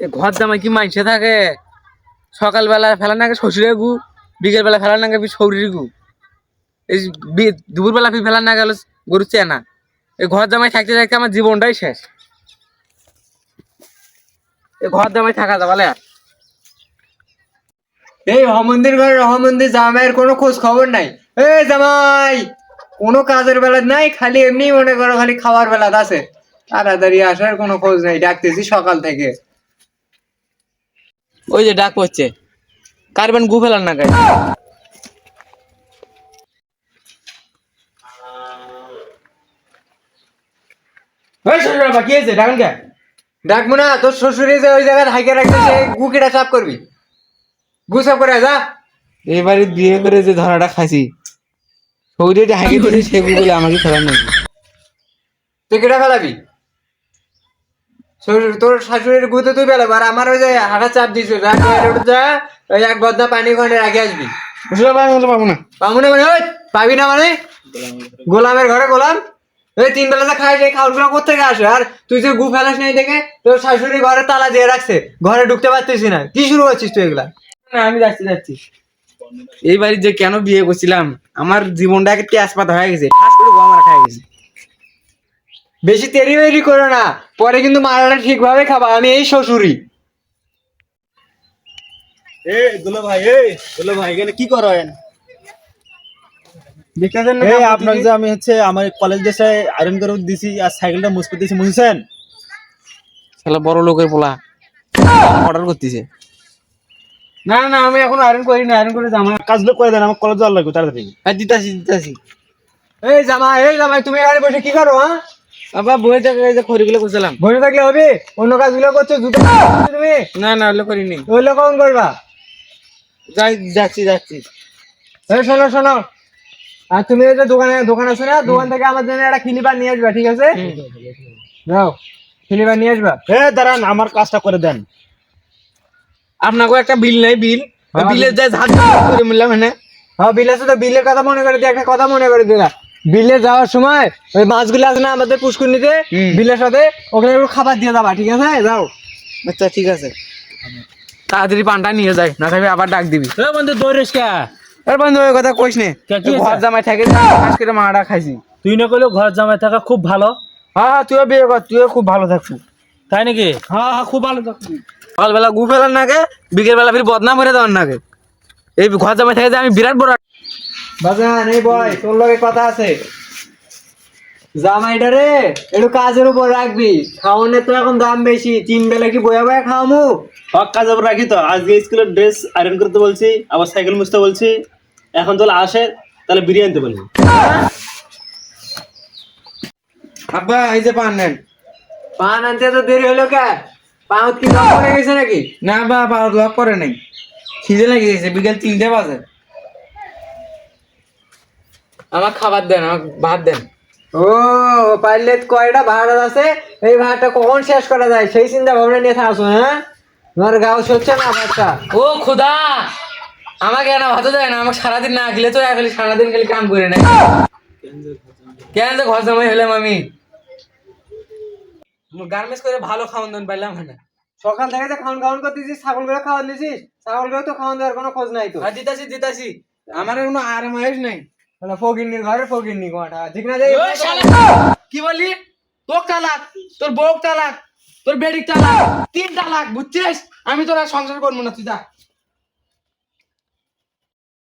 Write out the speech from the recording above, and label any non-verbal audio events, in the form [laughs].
ঘর জামাই কি মাইসে থাকে? সকালবেলা ফেলা নাকি শ্বশুরের গু বিকেল বেলা ফেলা নাকি শরীরের গু। এই দুপুরবেলা ফি ফেলা না গেল গরু চেনা। এই ঘর জামাই থাকতে থাকতে আমার জীবনটাই শেষ। এই ঘর জামাই থাকা যাবে আর এই রহমন্দির ঘরে রহমন্দির জামাইয়ের কোনো খোঁজ খবর নাই। এ জামাই, কোনো কাজের বেলা নাই, খালি এমনি মনে করো খালি খাওয়ার বেলা আছে। তাড়াতাড়ি আসার কোনো খোঁজ নাই, ডাকতেছি সকাল থেকে। ওই যে ডাক পড়ছে কারবেন গু ফেলার না গাই ওই শ্বশুর বাবা কি হয়েছে? ডাকেন কে? ডাকবো না তোর শ্বশুরে যে ওই জায়গায় হাইকে রাখছে সে গুকিটা সাফ করবি। গু সাফ করে যা। এবারে বিয়ে করে যে ধরাটা খাসি সৌদি হাইকে [laughs] দিয়েছে সে গু আমাকে ফেলার নাকি। তুই কেটা ফেলাবি? শ্বশুর- তোর শাশুড়ির গুতে তুই ফেলাবি আর আমার ওই যে হাঁটা চাপ দিছ যা ওই এক বদনা পানি ঘন্টে রাখে আসবি। পাবো না? পাবো না মানে ওই পাবি না মানে? গোলামের ঘরে গোলাম। এই তিন বেলা খাই সেই খাওয়ারগুলো কোথেকে আসে? আর তুই যে গু ফেলাস নাই দেখে তোর শাশুড়ি ঘরে তালা দিয়ে রাখছে ঘরে ঢুকতে পারতেছি না। কি শুরু করছিস তুই এগুলা? না, আমি যাচ্ছি যাচ্ছি। এই বাড়ি যে কেন বিয়ে করছিলাম আমার জীবনটা একটা তেজপাতা হয়ে গেছে ঠাস করে আমার খাই গেছে। বেশি তেরি বেরি করো না। পরে কিন্তু মারাটা ঠিকভাবে খাবা আমি এই শ্বশুরি এ দুলো ভাই এ দুলো ভাই এখানে কি করেন দেখতেছেন এই আপনার যে আমি হচ্ছে আমার কলেজ দেশে আয়রন করে দিছি আর সাইকেলটা মুছতে দিয়েছি মুছেছেন শালা বড় লোকের পোলা। অর্ডার করতেছে। না না আমি এখন আয়রন করি না আয়রন করে জামা কাজগুলো করে দেন আমার কলেজ যাওয়ার লাগবে তাড়াতাড়ি। দিতাছি দিতাছি। এই জামাই এই জামাই তুমি এখানে বসে কি করো হ্যাঁ? আবার বই থেকে এই যে খড়িগুলো বসে থাকলে হবে? অন্য কাজগুলো করছ? জুতো তুমি? না না ওগুলো করিনি। ওইগুলো কখন করবা? যাই যাচ্ছি যাচ্ছি। এই শোনো শোনো। আর তুমি ওই যে দোকানে দোকান আছে না? দোকান থেকে আমার জন্য একটা খিলিবার নিয়ে আসবা ঠিক আছে? যাও খিলিবার নিয়ে আসবা। দাঁড়ান আমার কাজটা করে দেন। আপনাকে একটা বিল নেই বিল। হ্যাঁ, বিলের যা করে মিললাম হ্যাঁ হ্যাঁ বিল আছে তো বিলের কথা মনে করে দিয়ে একটা কথা মনে করে দিলা বিলে যাওয়ার সময় ওই মাছগুলো আছে না আমাদের হুম। বিলের সাথে ওখানে একটু খাবার দিয়ে যাবা ঠিক আছে? যাও। আচ্ছা ঠিক আছে। তাড়াতাড়ি পানটা নিয়ে যাই না থাকবে আবার ডাক দিবি। এ বন্ধু দৌড়িস কে? আর বন্ধু ওই কথা কইস নে। ঘর? জামাই থাকে খাস করে মারা খাইছি। তুই না করলেও ঘর জামাই থাকা খুব ভালো? হ্যাঁ হ্যাঁ তুইও বিয়ে কর তুইও খুব ভালো থাকবি। তাই নাকি? হ্যাঁ হ্যাঁ খুব ভালো থাকবি। সকালবেলা গু ফেলার নাকে বিকেল বেলা ফির বদনাম করে দেওয়ার নাকে এই ঘর জামাই থাকে যে আমি বিরাট বড় বাজান এই বয় তোর লগে কথা আছে। জামাইটা রে একটু কাজের উপর রাখবি। খাওয়ানোর তো এখন দাম বেশি তিন বেলা কি বয়া বয়া খাওয়ামু? হক কাজ আবার রাখি তো। আজকে স্কুলের ড্রেস আয়রন করতে বলছি আবার সাইকেল মুছতে বলছি। এখন তাহলে আসে তাহলে বিরিয়ানি আনতে বলব। আব্বা এই যে পান নেন। পান আনতে তো দেরি হলো কে? পাউত কি দাম পড়ে গেছে নাকি? না বা পাওয়ার লক করে নাই। খিদে লেগে গেছে বিকেল তিনটে বাজে। আমার খাবার দেন আমার ভাত দেন। ও পারলে কয়টা ভাড়া আছে এই ভাড়াটা কখন শেষ করা যায়? সেই চিন্তা ভাবনা নিয়ে থাকছো হ্যাঁ তোমার গাও সচ্ছে না ভাতটা ও খোদা! আমাকে না ভাত দেয় না আমাকে সারাদিন না খেলে তো খালি সারাদিন খালি কাম করে নেয়। কেন যে ঘর জামাই হলাম আমি? গার্মেন্টস করে ভালো খাওয়ান দাওয়ান পাইলাম না সকাল থেকে যে খাওয়ান খাওয়ান করতেছিস ছাগলগুলো খাওয়ান দিছিস ছাগলগুলো তো খাওয়ান দেওয়ার কোনো খোঁজ নাই তো। দিতাছি দিতাছি। আমার কোনো আর মায়ের নাই। তাহলে ফকিরনির ঘরে ফকিরনি কোয়াটা ঠিক না যে ওই শালা! কি বললি? তোর তালাক, তোর বউ তালাক, তোর বেড়ির তালাক তিন তালাক বুঝছিস? আমি তোর সংসার করব না, তুই যা।